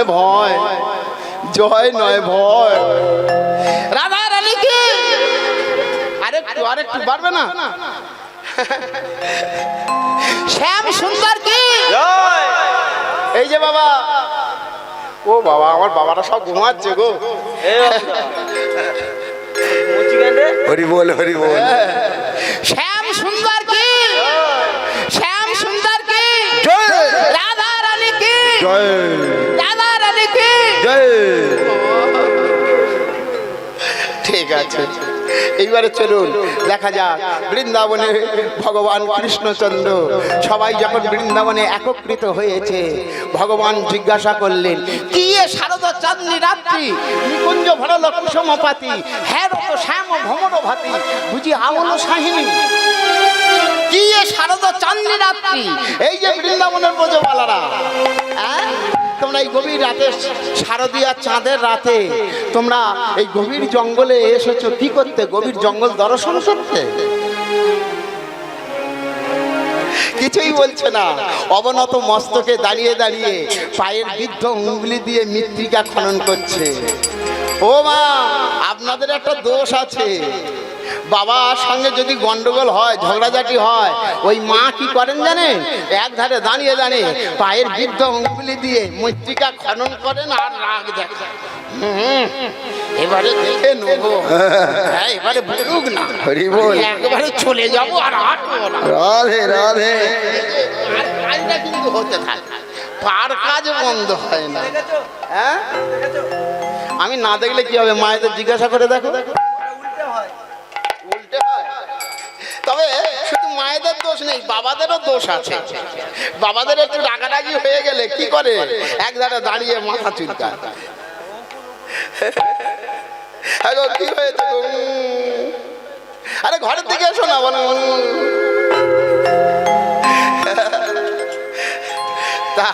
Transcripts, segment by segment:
বলে ভয়। জয় নয় ভয়। রাধা রানী কি? আরেকটু আরেকটু পারবে না? শ্যাম সুন্দর কি? জয়। এই যে বাবা। ও বাবা আমার বাবারা সব ঘুমাচ্ছে গো? হরি বল হরি বল। শ্যাম সুন্দর কি? শ্যাম সুন্দর কি? জয়। রাধা রানী কি? জয়। ঠিক আছে। এইবারে চলুন দেখা যাক বৃন্দাবনে ভগবান কৃষ্ণচন্দ্র সবাই যখন বৃন্দাবনে একত্রিত হয়েছে ভগবান জিজ্ঞাসা করলেন কি এ শারদ চাঁদনি রাত্রি? নিকুঞ্জ ভরল কুসুমপাতি হ্যাঁ রত শ্যাম ভ্রমণ ভাতি বুঝি আমল সাহিনী? কি এ শারদ চাঁদনি রাত্রি? এই যে বৃন্দাবনের ব্রজবালারা। হ্যাঁ তোমরা এই গভীর রাতে শারদীয়া চাঁদের রাতে তোমরা এই গভীর জঙ্গলে এসেছ। কি করতে? গভীর জঙ্গল দর্শন করতে? কিছুই বলছে না। অবনত মস্তকে দাঁড়িয়ে দাঁড়িয়ে পায়ের বৃদ্ধ উঙ্গলি দিয়ে মৃত্তিকা খনন করছে। ও মা, আপনাদের একটা দোষ আছে। বাবার সঙ্গে যদি গন্ডগোল হয় ঝগড়াঝাটি হয় ওই মা কি করেন জানেন? এক ধারে দাঁড়িয়ে দাঁড়িয়ে পায়ের বৃদ্ধ উঙ্গুলি দিয়ে মৃত্তিকা খনন করেন আর রাগ দেখান। হুম, এবারে দেখে নেব। হ্যাঁ এবারে বলুক না। একবারে চলে যাব আর হাঁটবো না। রাধে রাধে। কাজটা কিন্তু হতে থাকে। পার কাজ বন্ধ হয় না। হ্যাঁ? আমি না দেখলে কি হবে? মায়েদের জিজ্ঞাসা করে দেখো দেখো। তবে শুধু মায়েদের দোষ নেই বাবাদেরও দোষ আছে। বাবাদের একটু রাগারাগি হয়ে গেলে কি করে? এক ধারে দাঁড়িয়ে মাথা চুলকায়। হ্যাঁ গো, কি হয়েছে? আরে ঘরের দিকে এসো না বলো। তা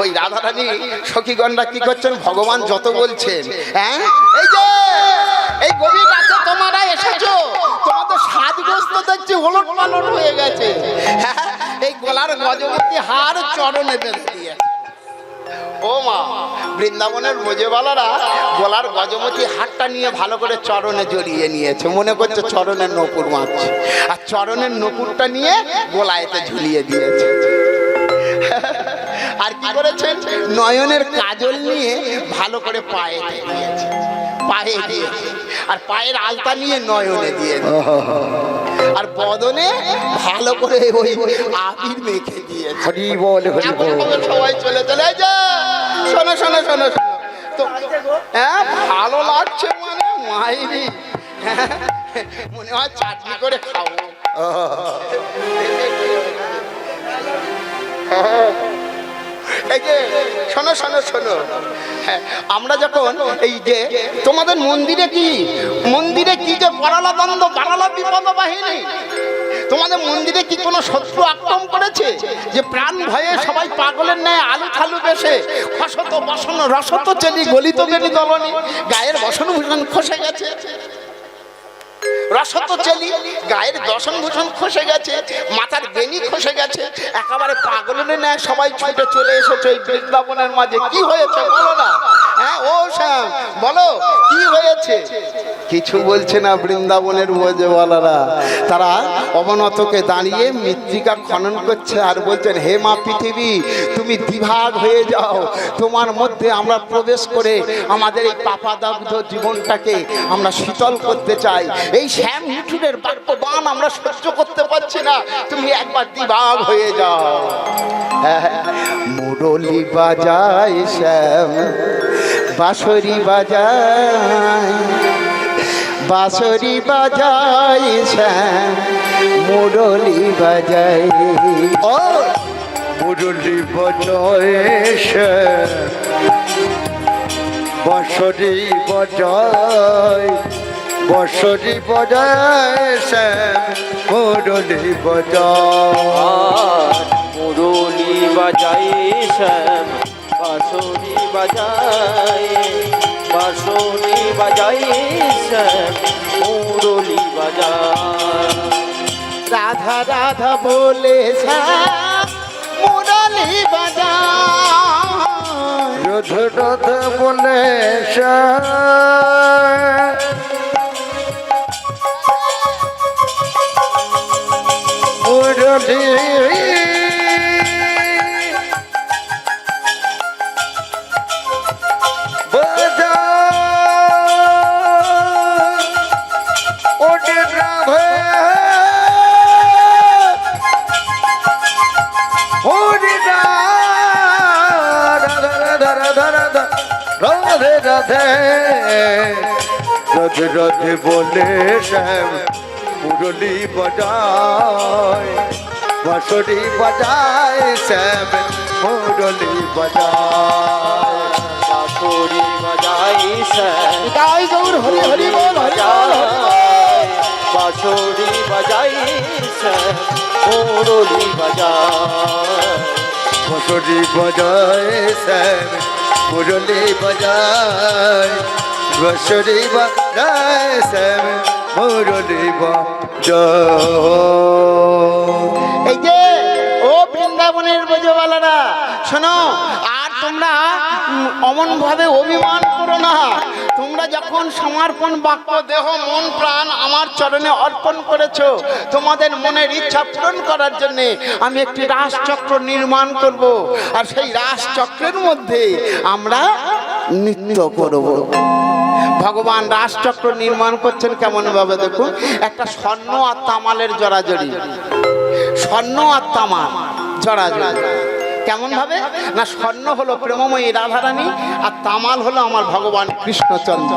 ওই রাধারানী সখীগণরা কি করছেন? ভগবান যত বলছেন হ্যাঁ? এই যে এই গভীর রাতে তোমরা এসেছ। সাজগ্রস্ত দেখছি ওলট পালট হয়ে গেছে। এই গলার গজবতী হার চরণে বেঁধে দিয়েছে ও মা, বৃন্দাবনের বোঝেওয়ালারা গলার গজমতি হাতটা নিয়ে ভালো করে চরণে জড়িয়ে নিয়েছে। মনে করছে চরণের নপুর মারছে আর চরণের নপুরটা নিয়ে গলায়তে ঝুলিয়ে দিয়েছে। আর কি করেছেন? নয়নের কাজল নিয়ে ভালো করে পায়ে দিয়েছে পায়ে দিয়েছে আর পায়ের আলতা নিয়ে নয়নে দিয়েছে। আর বদনে ভালো করে ওই আবির মেখে দিয়েছে। হরি বল হরি বল। সবাই চলে চলে যা শোনা শোনো শোনো শোনো। তো হ্যাঁ ভালো লাগছে মানে মাইরি। মনে হয় চাটনি করে খাব। এই যে শোনো শোনো শোনো। হ্যাঁ, আমরা যখন এই যে তোমাদের মন্দিরে কি মন্দিরে কি যে পড়ালা দ্বন্দ্ব বাড়ালা বিপদ বাহিনী তোমাদের মন্দিরে কি কোনো শত্রু আক্রমণ করেছে? যে প্রাণ ভয়ে সবাই পাগলের ন্যায় আলু থালু বেশে খসত বসন রসত চেলি গলিত গেলি দলনি গায়ের বসন ভূষণ খসে গেছে। রসত চেলি, গায়ের দশন ভূষণ খসে গেছে, মাথার বেনি খসে গেছে, একেবারে পাগলের নেয় সবাই ছুটে চলে এসেছে এই বৃন্দাবনের মাঝে। কি হয়েছে? বলো না। হ্যাঁ ও শ্যাম বলো কি হয়েছে? কিছু বলছে না বৃন্দাবনের বোঝেওয়ালারা তারা অবনতকে দাঁড়িয়ে মৃত্তিকা খনন করছে আর বলছেন হে মা পৃথিবী তুমি দিভাগ হয়ে যাও। তোমার মধ্যে আমরা প্রবেশ করে আমাদের এই পাপাদগ্ধ জীবনটাকে আমরা শীতল করতে চাই। এই শ্যাম মিঠুনের বাক্য আমরা সহ্য করতে পারছি না। তুমি একবার দিভাগ হয়ে যাও। হ্যাঁ, মুরলি বাজায় শ্যাম। বাঁশরি বাজায় বাঁশরি বাজায় শ্যাম মুরলি বাজায়। ও! মুরলি বজয় বসরি বজয় বসরি বজয় মুরলি বজয়। মুরলি বাজাই শ্যাম বাঁশরি বাজাই বাঁশরি বাজাই মুরলি বাজাই রাধা রাধা বলে মুরলি বাজায়। রোধ রোধ বলে মুরলি রাধে রাধে রাধে বলে শ্যাম মুরলি বাজায় বাঁশরি বাজায় শ্যাম মুরলি বাজায় বাঁশরি বাজাই শ্যাম গাই গৌর হরি হরি বল বল। বাঁশরি বাজাই শ্যাম মুরলি বাজায় বাজায় শ্যাম মুরলি বজায় বাঁশরি বাজায় শ্যাম মুরলি এই যে ও বৃন্দাবনের বোঝবালারা শোনো আর তোমরা উম, অমন ভাবে অভিমান করো না। তোমরা যখন সমর্পণ বাক্য দেহ, মন, প্রাণ আমার চরণে অর্পণ করেছ, তোমাদের মনের ইচ্ছা পূরণ করার জন্য আমি একটি রাসচক্র নির্মাণ করব। আর সেই রাসচক্রের মধ্যে আমরা নৃত্য করব। ভগবান রাসচক্র নির্মাণ করছেন কেমন ভাবে দেখুন? একটা স্বর্ণ আর তামালের জড়াজড়ি স্বর্ণ আর তামা জড়াজড়ি কেমন ভাবে না, স্বর্ণ হলো প্রেমময়ী রাধারানী আর তামাল হলো আমার ভগবান কৃষ্ণচন্দ্র।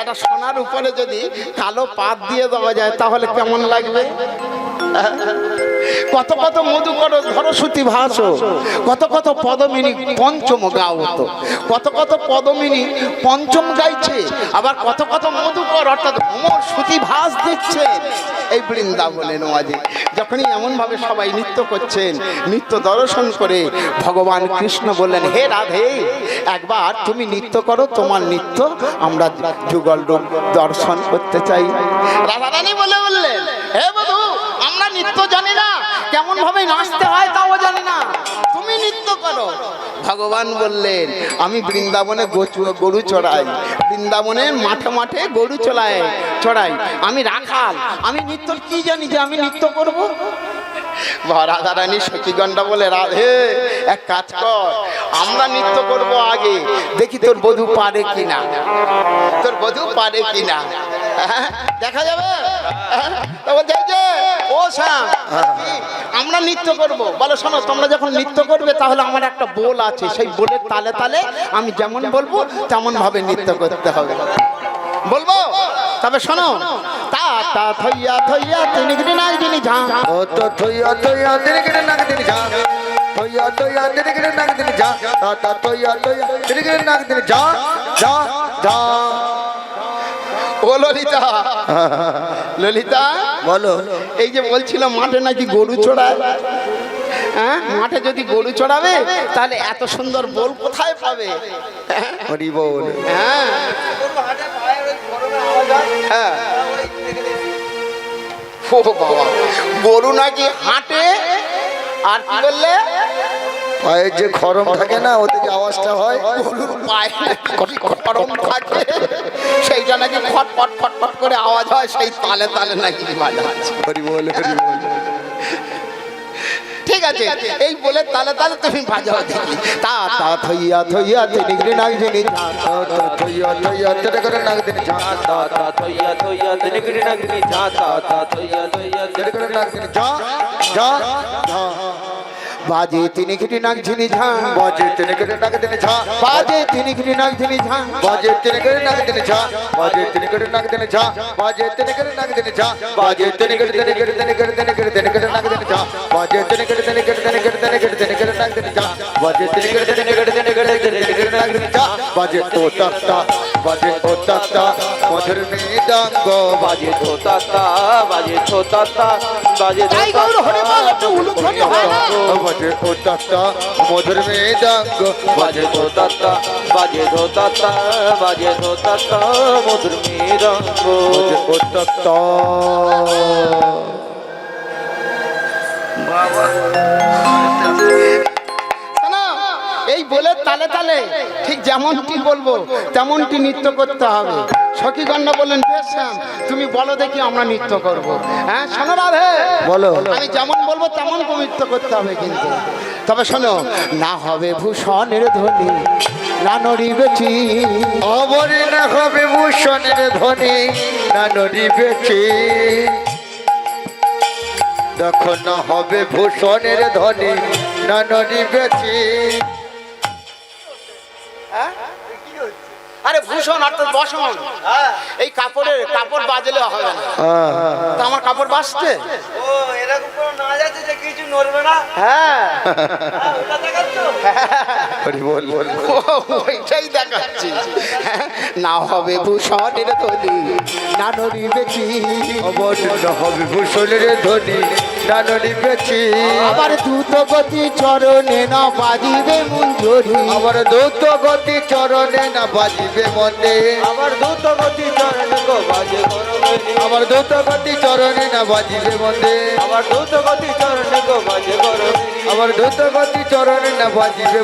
একটা সোনার উপরে যদি কালো পাত দিয়ে দেওয়া যায় তাহলে কেমন লাগবে? কত কত মধু করো ধরস্বতী ভাস। কত কত পদমিনী পঞ্চম গাও হতো কত কত পদমিনী পঞ্চম গাইছে। আবার কত কত মধুকর অর্থাৎ ভ্রমর সুতি ভাস দিচ্ছে। এই বৃন্দাবনের মাঝে যখনই এমনভাবে সবাই নৃত্য করছেন, নৃত্য দর্শন করে ভগবান কৃষ্ণ বললেন, হে রাধে, একবার তুমি নৃত্য করো, তোমার নৃত্য আমরা যুগল রূপ দর্শন করতে চাই। রাধারানী বলে বললেন, হে বধু, আমরা নৃত্য জানি না কেমন ভাবে নাচতে হয় তাও জানি না। তুমি নৃত্য করো। ভগবান বললেন আমি বৃন্দাবনে গরু চড়াই। বৃন্দাবনের মাঠে মাঠে গরু চড়াই চড়াই। আমি রাখাল আমি নৃত্য কি জানি যে আমি নৃত্য করব? রাধারানী সতীগণ্ডা বলে রাধে এক কাজ কর আমরা নৃত্য করব আগে। দেখি তোর বধূ পারে কিনা। তোর বধূ পারে কিনা। দেখা যাবে? হ্যাঁ, তা বলছে, "এই যে, ও শ্যাম আমরা নৃত্য করব। বলো শোনো তোমরা যখন নৃত্য করবে তাহলে আমার একটা বোল আছে। সেই বোলের তালে তালে আমি যেমন বলব তেমন ভাবে নৃত্য করতে হবে। বলব? তবে শোনো তা তা থইয়া থইয়া তিনি নাক যিনি ঝাঁ। ও তো থইয়া থইয়া দিনে গিনে নাক দিনে যা থইয়া থইয়া দিনে গিনে নাক দিনে যা তা তা থইয়া থইয়া দিনে গিনে নাক দিনে যা যা যা ও ললিতা ললিতা বলো। এই যে বলছিলাম মাঠে নাকি গরু চড়ায়? হ্যাঁ মাঠে যদি গরু চড়াবে তাহলে এত সুন্দর বোল কোথায় পাবে? হরি বল। হ্যাঁ। হ্যাঁ। ও বাবা গরু নাকি হাঁটে? আর কি বললে? পায়ের যে খরম থাকে না ওতে যে আওয়াজটা হয় গরুর পায়ে খড়ম থাকে সেইটা নাকি ফটফট ফটফট করে আওয়াজ হয় সেই তালে তালে নাকি হরি বল হরি বল। ঠিক আছে এই বলে তালে তালে তুমি বাজাও দেখি। তা তা থইয়া থইয়া তিনি তা তা থইয়া থইয়া দিনে গিনে নাক দিনে তা তা থইয়া থইয়া দিনে গিরি নাগিনি যা তা তা থইয়া থইয়া। দিনে গিনে নাক দিনে যা যা যা। বাজে তিনি খিটি নাক ঝিনি ঝাঁ বাজে দিনে গিনে নাক দিনে যা বাজে তিনি খিটি নাক ঝিনি ঝাঁ বাজে দিনে গিনে নাক দিনে যা বাজে দিনে গিনে নাক দিনে যা বাজে দিনে গিনে নাক দিনে যা বাজে দিনে গিনে দিনে গিনে দিনে গিনে দিনে গিনে দিনে গিনে নাক দিনে যা বাজে দিনে গিনে দিনে গিনে দিনে গিনে দিনে গিনে দিনে গিনে নাক দিনে যা বাজে দিনে গিনে দিনে গিনে দিনে গিনে দিনে গিনে যা বাজে তো তাত্তা বাজে তো তাত্তা মধুর মৃদাঙ্গ বাজে বাজে ছোতাতা বাজে বল একটু উলুধ্বনি হয় না বাজে তো তাত্তা মধুর মৃদাঙ্গ বাজে ছোতাতা বাজে ছোতাতা বাজে ছোতাতা মধুর মৃদঙ্গ বাজে তো শোনো, এই বলে তালে তালে ঠিক যেমনটি বলব তেমনটি নৃত্য করতে হবে। সখী সখীগণ্য বললেন বেশ তুমি বলো দেখি আমরা নৃত্য করব। হ্যাঁ শোনো রাধে বলো। আমি যেমন বলব তেমন নৃত্য করতে হবে কিন্তু। তবে শোনো না হবে ভূষণের ধ্বনি না নড়িবেছি অবরে না হবে ভূষণের ধ্বনি না নদী বেচে। দেখো না হবে ভূষণের ধ্বনি না নদী বেচে আরে ভূষণ অর্থাৎ বসন এই কাপড়ের কাপড় বাজলে হবে না। তা আমার কাপড় বাজছে? ও এরকম কোনো নাচ আছে যে কিছু নড়বে না? হ্যাঁ। বল বল ওইটাই দেখাচ্ছি। হ্যাঁ, না হবে ভূষণের ধ্বনি না হবে ভূষণের ধ্বনি। নদী বেচে আবার দ্রুত গতি চরণে না বাজিবে মঞ্জুরি। আমার দৌত গতি চরণে না বাজিবে মন্দে আমার দ্রুত গতি চরণ গো বাজে আমার দৌত গতি চরণে না বাজিবে মন্দে আমার দ্রুত গতি চরণ গো বাজে আমার দ্রুত গতি চরণে না বাজিবে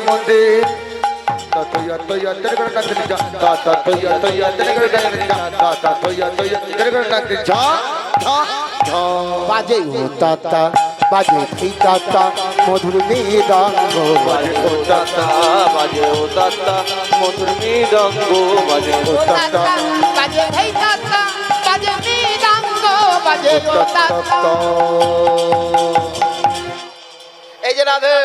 যা তা বাজে তাতা বাজে ফিতাতা মধুর মৃদঙ্গ। বাজে ও তাতা বাজে ও তাতা মধুর মৃদঙ্গ। বাজে ও তাতা বাজে হেই তাতা বাজে মৃদঙ্গ বাজে ও তাতা এই যে রাধে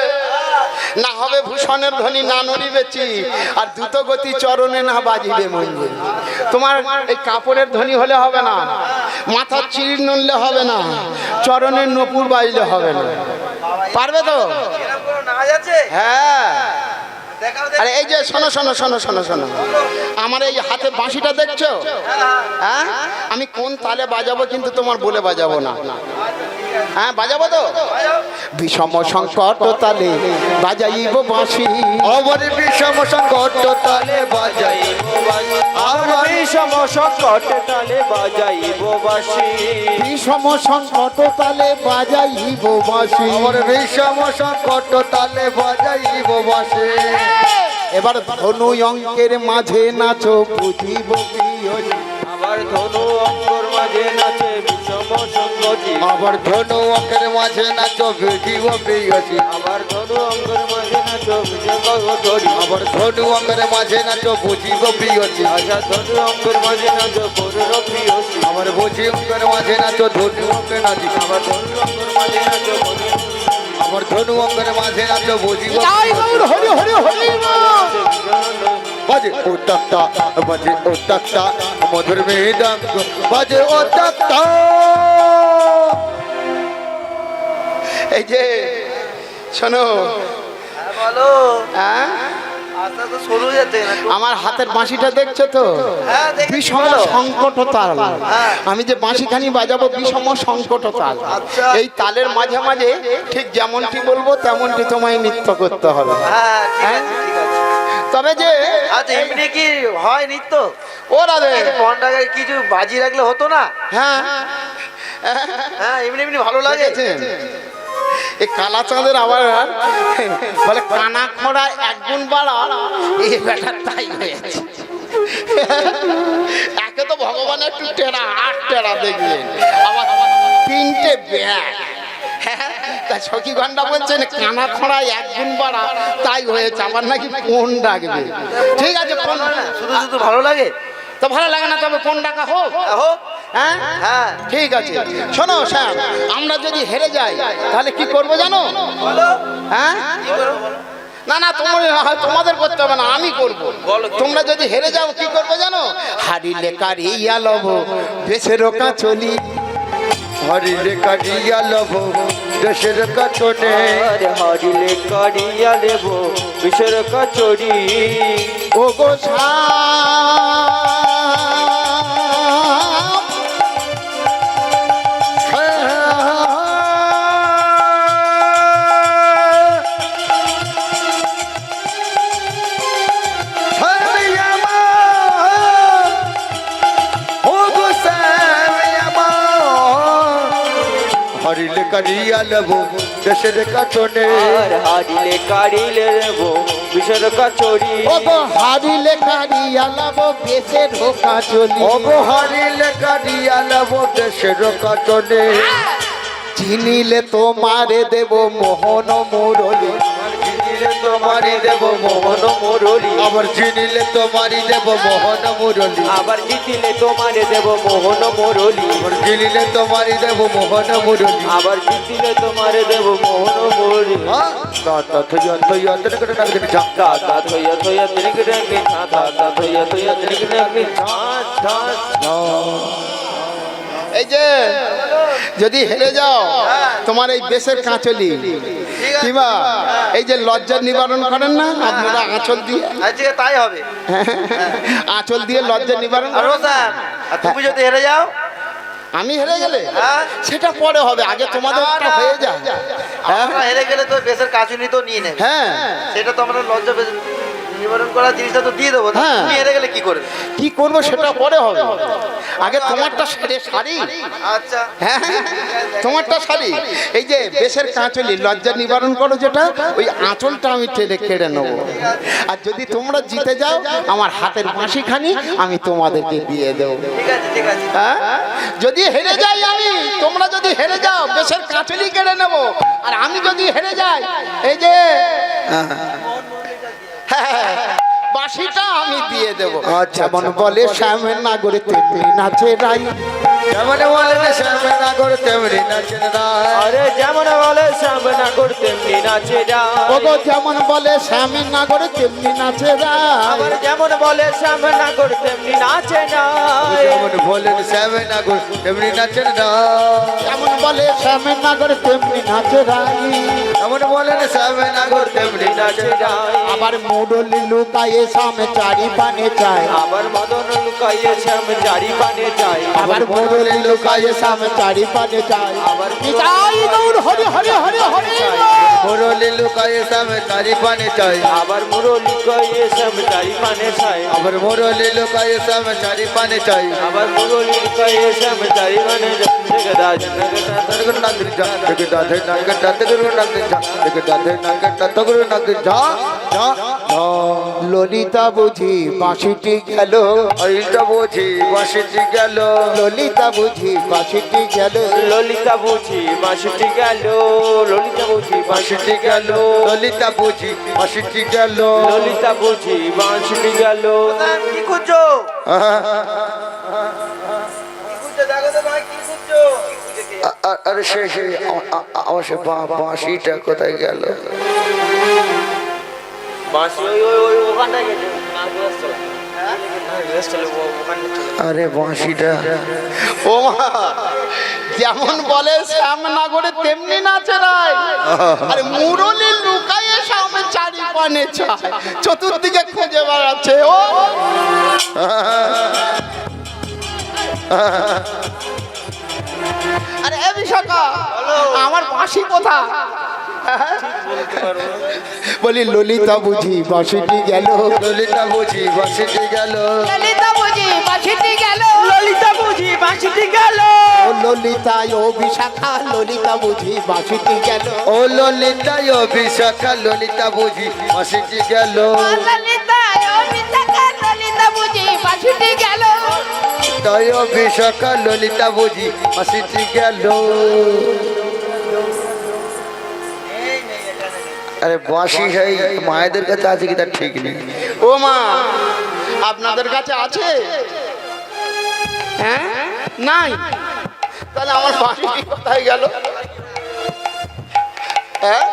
না হবে ভূষণের ধ্বনি না নড়িবেছি আর দ্রুত গতি চরণে না বাজিবে মঞ্জুরি তোমার এই কাপড়ের ধ্বনি হলে হবে না। মাথার চিড় নড়লে হবে না চরণের নপুর বাজলে হবে না। পারবে তো? হ্যাঁ। আরে এই যে শোনো শোনো শোনো শোনো শোনো। আমার এই হাতে বাঁশিটা দেখছ? হ্যাঁ? আমি কোন তালে বাজাবো কিন্তু তোমার বলে বাজাবো না। হ্যাঁ বাজাবো তো? বিষম সংকট তালে বাজাইব বাঁশি। অবরে বিষম সংকট তালে বাজাই আমার বিষম সংকট তালে বাজাইব বাসি বিষম সংকট তালে বাজাইব বাঁশি। বিষম সংকট তালে বাজাইব বাসে এবার ধনু অঙ্কের মাঝে নাচো বুঝিব প্রিয়জি। আবার ধনু অঙ্গর মাঝে নাচে বিষম সংগতি আবার ধনু অঙ্কের মাঝে নাচো বুঝিব প্রিয়সী আবার ধনু অঙ্গর মাঝে নাচো বিষম ধরি আবার ধনু অঙ্কের মাঝে নাচো বুঝিব প্রিয়সী আশা ধনু অঙ্গর মাঝে নাচো প্রিয়সী বুঝি মাঝে ধনু অঙ্কের নাচি আবার ধনু অঙ্গর মাঝে নাচো আমার ধনু অঙ্কের মাঝে নাচো বুঝিব গৌর হরি হরি হরি। বাজে ও তক্তা বাজে ও তক্তা মধুর মৃদঙ্গ বাজে ও তক্তা এই যে শোনো। বলো। হ্যাঁ? যাচ্ছে না আমার হাতের বাঁশিটা দেখছ তো? হ্যাঁ, বিষম সংকট তাল হ্যাঁ। আমি যে বাঁশিখানি বাজাবো বিষম সংকট তাল আচ্ছা। এই তালের মাঝে মাঝে ঠিক যেমনটি বলব তেমনটি তোমায় নৃত্য করতে হবে। হ্যাঁ তবে যে আচ্ছা এমনি কি হয় নিত্য? ও রাধে মনটাকে কিছু বাজি রাখলে হতো না? হ্যাঁ। হ্যাঁ এমনি এমনি ভালো লাগে? এই কালা চাঁদের আবার বলে কানা খোড়া একগুণ বাড়া। এই ব্যাটার তাই হয়েছে। একে তো ভগবান একটু টেরা আট টেরা দেখবেন আবার তিনটে ব্যাগ। তা সখী গন্ডা বলছেন কানা খোড়া একগুণ বাড়া তাই হয়েছে আবার নাকি কোন ডাকবে। ঠিক আছে কোন শুধু শুধু ভালো লাগে। তো ভালো লাগে না তবে কোন ডাকা হোক। হোক। হ্যাঁ? হ্যাঁ। ঠিক আছে। শোনো স্যার আমরা যদি হেরে যাই তাহলে কি করব জানো? বলো। হ্যাঁ? না না তোমার হয় তোমাদের করতে হবে না আমি করব। তোমরা যদি হেরে যাও কি করবে জানো? হারিলে কারিয়া লব বেশের চলি। হরিলে কাটিয়া লব দেশের কাটনে হারিলে লেব দেব বিষের কচুরি ও গো শ্যাম। কারিয়া নেব দেশের কাছনে আর হারিলে কাড়িলে দেব বিষের কাছরি ওগো হারিলে কারিয়া লাভ দেশের ঢোকা ওগো হারিলে কাটিয়া লব দেশের কাছনে চিনিলে তোমারে দেব মোহন মুরলি। চিনিলে তোমারি দেব মোহন মুরলি আবার চিনিলে তোমারি দেব মোহন মুরলি আবার জিতিলে তোমারে দেব মোহন মুরলি আবার চিনিলে তোমারি দেব মোহন মুরলি আবার জিতিলে তোমারে দেব মোহন মুরলি দাদা থইয়া থইয়া তনে করে নাক দিন ঝা দাদা থইয়া থইয়া তিনিক ডাকি ছা দাদা থইয়া থইয়া তিনিক ডাকি ছা ছা এই যে যদি হেরে যাও তোমার এই দেশের কাঁচলি। কিবা এই যে লজ্জা নিবারণ করেন না আপনারা আঁচল দিয়ে। আজকে তাই হবে। আঁচল দিয়ে লজ্জা নিবারণ তুমি যদি হেরে যাও? আমি হেরে গেলে? হ্যাঁ। সেটা পরে হবে আগে তোমাদের হয়ে যায়। হ্যাঁ হেরে গেলে তো বেশের কাচুনি তো নিয়ে নেবে। হ্যাঁ। সেটা তো আমরা লজ্জা নিবারণ করার জিনিসটা তো দিয়ে দেবো। হ্যাঁ। তুমি হেরে গেলে কি করবে? কি করব সেটা পরে হবে। আগে তোমারটা সারে শাড়ি? আচ্ছা। হ্যাঁ তোমারটা শাড়ি? এই যে বেশের কাঁচলি লজ্জা নিবারণ করো যেটা ওই আঁচলটা আমি টেনে কেড়ে নেব। আর যদি তোমরা জিতে যাও আমার হাতের বাঁশিখানি আমি তোমাদেরকে দিয়ে দেবো। হ্যাঁ? যদি হেরে যাই আমি তোমরা যদি হেরে যাও বেশের কাঁচলি কেড়ে নেব। আর আমি যদি হেরে যাই এই যে হ্যাঁ হ্যাঁ, বাঁশিটা আমি দিয়ে দেব। আচ্ছা, যেমন। বলে শ্যামের নাগরে তেমনি নাচে রাই। যেমন বলে শ্যামের নাগর তেমনি নাচে রাই। আরে যেমন বলে শ্যামের নাগর তেমনি নাচে ওগো যায় যেমন বলে শ্যামের নাগরে তেমনি নাচে রাই। আবার যেমন বলে শ্যামের নাগর এমনি নাচে না যেমন বলেন শ্যামে না করে তেমনি নাচেন না যেমন বলে শ্যামের নাগরে তেমনি নাচে রাই যেমন বলেন শ্যামে না তেমনি নাচেন না আবার মুডলি লুকায়ে সামে চারি পানে চায়। আবার মদন লুকাইয়ে শ্যাম চারি পানে যায় আবার মুডলি লুকায়ে সামে চারি পানে চায়। আবার নিতাই গৌর হরি হরি হরি হরি মুরলি লুকায়ে শ্যামে শ্যাম চারি পানে চায়। আবার মুরলি লুকায়ে শ্যামে চারি পানে চাই আবার মুরলি কইয়ে শ্যাম নাক টা তগর নাক দিন যা যা যা ললিতা বুঝি বাঁশিটি গেল। এইটা বুঝি বাসিটি গেল। ললিতা বুঝি বাঁশিটি গেল। ললিতা বুঝি বাঁশিটি গেল। ললিতা বুঝি বাসিটি গেল। ললিতা বুঝি বাসিটি গেল। ললিতা বুঝি বাঁশিটি গেল। কি খুঁজছো? আরে সে সে আমার সে বাঁশিটা কোথায় গেল? ওখানটা চলে আরে বাঁশিটা। ও মা যেমন বলে শ্যাম নাগরে তেমনি নাচে আরে মুরলি লুকায়ে সামনে চারি পানে চায়। চতুর্দিকে খুঁজে বেড়াচ্ছে। ও আরে এ বিশাখা আমার বাঁশি কোথা বলি ললিতা বুঝি বাঁশিটি গেল। ললিতা বুঝি বাসিটি গেল। ললিতা বুঝি বাঁশিটি গেল। ললিতা বুঝি বাঁশিটি গেল। ও ললিতা ও বিশাখা ললিতা বুঝি বাঁশিটি গেল। ও ললিতা ও বিশাখা ললিতা বুঝি বাসিটি গেল। ললিতা ও বিশাখা ললিতা বুঝি বাঁশিটি গেল। ও বিশাখা ললিতা বুঝি বাসিটি গেল। আরে বাঁশি সেই মায়েদের কাছে আছে কি তার ঠিক নেই। ও মা, আপনাদের কাছে আছে? হ্যাঁ? নাই? তাহলে আমার বাঁশিটি কোথায় গেল? হ্যাঁ?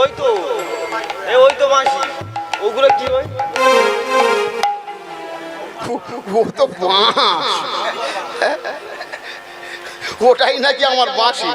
ওই তো ওই তো বাঁশি। ওগুলো কি ওই? ও তো বাঁশ? ওটাই নাকি আমার বাঁশি।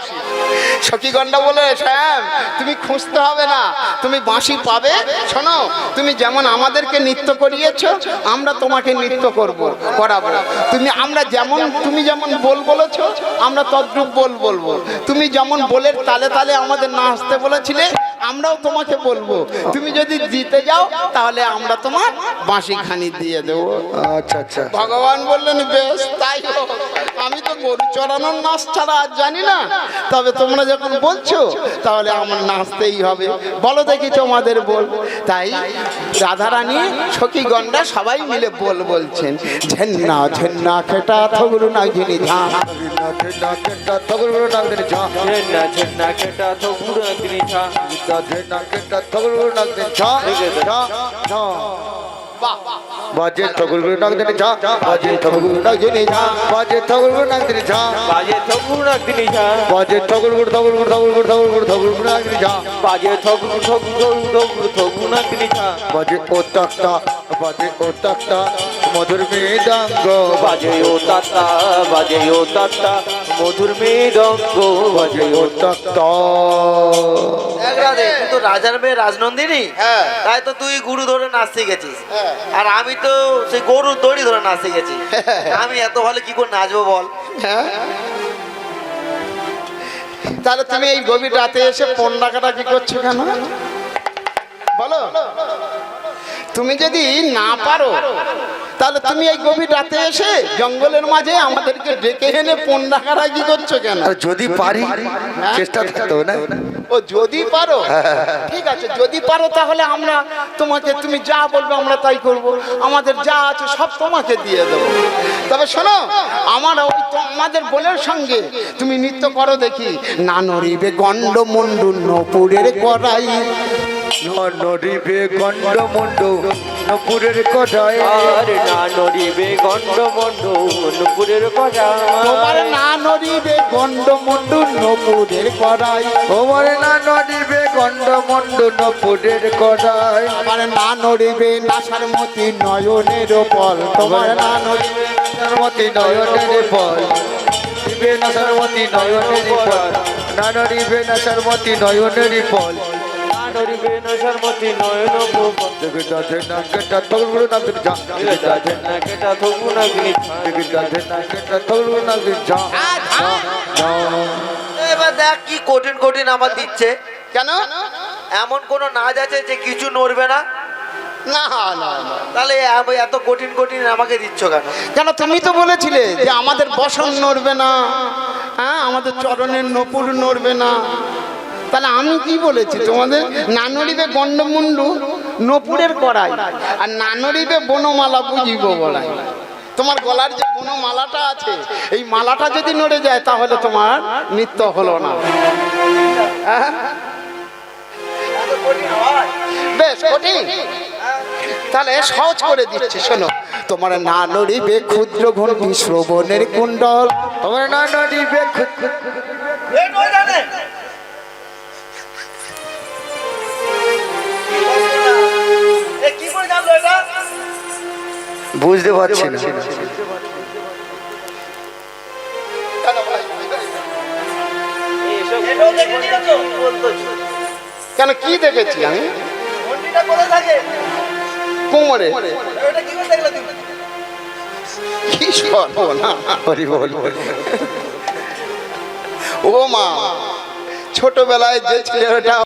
সখীগণ্ডা বলে, শ্যাম, তুমি খুঁজতে হবে না। তুমি বাঁশি পাবে। শোনো, তুমি যেমন আমাদেরকে নৃত্য করিয়েছ, আমরা তোমাকে নৃত্য করব, করাবো। তুমি, আমরা যেমন, তুমি যেমন বল বলেছ, আমরা তদ্রূপ বল বলব। তুমি যেমন বলের তালে তালে আমাদের নাচতে বলেছিলে আমরাও তোমাকে বলব। তুমি যদি দিতে যাও তাহলে আমরা তোমার বাঁশি খানি দিয়ে দেবো। আচ্ছা আচ্ছা। ভগবান বললেন বেশ তাই আমি তো গরু চড়ানোর নাচ ছাড়া আর জানি না। তবে তোমরা যখন বলছো তাহলে আমার নাচতেই হবে। বলো দেখি তোমাদের বল। তাই রাধারানী সখী গন্ডা সবাই মিলে বল বলছেন। ঝেন্না ঝেন্না খেটা থগুরু না ঘিনি ঝা তগর গুরু না দিনে ঝা। ঝেন্না ঝেন্না কেটা তো পুরো দিনি ছা তগর গুরু নাক দিনে ঝা ঝা ঝা। বাজে তগর গুরু নাক দিনে ঝা বাজে তগর গুরু নাক দিনে ঝা। বাজে তগর গুরু নাক দিনে ঝা। বাজে তো পুরো দিনি ছা বাজে তগর গুরু তগর গুরু তগর গুরু তগর গুরু তগর গুরু নাক দিনে ঝা। বাজে থগু থগু থগু থগু থগু না দিনি ছা বাজে ও তাক্তা বাজে ও তাক্তা মধুর মৃদাঙ্গ। বাজে ও তাতা বাজে ও তাতা মধুর মৃদঙ্গ বাজে তুই তো রাজার মেয়ে রাজনন্দিনী? হ্যাঁ। তাই তো তুই গুরু ধরে নাচ শিখেছিস হ্যাঁ। আর আমি তো সেই গরুর দড়ি ধরে নাচ শিখেছি আমি এত ভালো কি করে নাচবো বল? হ্যাঁ। তাহলে তুমি এই গভীর রাতে এসে ফোন ডাকাটা কি করছ কেন? বলো। তুমি যদি না পারো তাহলে তুমি এই গভীর রাতে এসে জঙ্গলের মাঝে আমাদেরকে ডেকে এনে ফোন ডাকাটা কি করছ কেন? যদি পারি চেষ্টা থাকতো না? ও যদি পারো? ঠিক আছে যদি পারো তাহলে আমরা তোমাকে তুমি যা বলবে আমরা তাই করব। আমাদের যা আছে সব তোমাকে দিয়ে দেবো। তবে শোনো আমার ওই তোমাদের বোনের সঙ্গে তুমি নৃত্য করো দেখি। না নড়িবে গন্ড মুন্ডু নপুরের করাই গণ্ড নপুরের কটায় আর না নড়িবে গন্ড মন্ড নুপুরের কথা তোমার না নড়িবে গন্ড নপুরের করাই তোমার না নপুরের কটায় না নড়িবে নাসার মতি নয়নের ফল। তোমার না নড়িবে সরমতি নয়নের ফল। দিবে না সরমতি নয়নের ফল। না নরিবে না সরমতি নয়নের ফল। নয়ন কেটা না দিন যা কেটা না দিনি কেটা না দিন যা। এবার দেখ কি কঠিন কঠিন আমার দিচ্ছে। কেন? এমন কোন নাচ আছে যে কিছু নড়বে না? না না না। তাহলে এত কঠিন কঠিন আমাকে দিচ্ছ কেন? কেন তুমি তো বলেছিলে যে আমাদের বসন নড়বে না হ্যাঁ? আমাদের চরণের নপুর নড়বে না। তাহলে আমি কি বলেছি? তোমাদের নানরিবে গণ্ডমুন্ডু নপুরের করাই আর নানরিবে বনমালা বুঝিব বলাই। তোমার গলার যে বনমালাটা আছে, এই মালাটা যদি নড়ে যায়, তাহলে তোমার নৃত্য হলো না। হ্যাঁ? বেশ, কঠিন। তাহলে সহজ করে দিচ্ছি, শোনো। তোমার না নড়িবে ক্ষুদ্র ঘন্টি শ্রবণের কুণ্ডল। তোমার না নরিবে খুদ বুঝতে পারছি না। কেন কি দেখেছি আমি? কোমরে। ও মা ছোটবেলায় যে ছেলেটা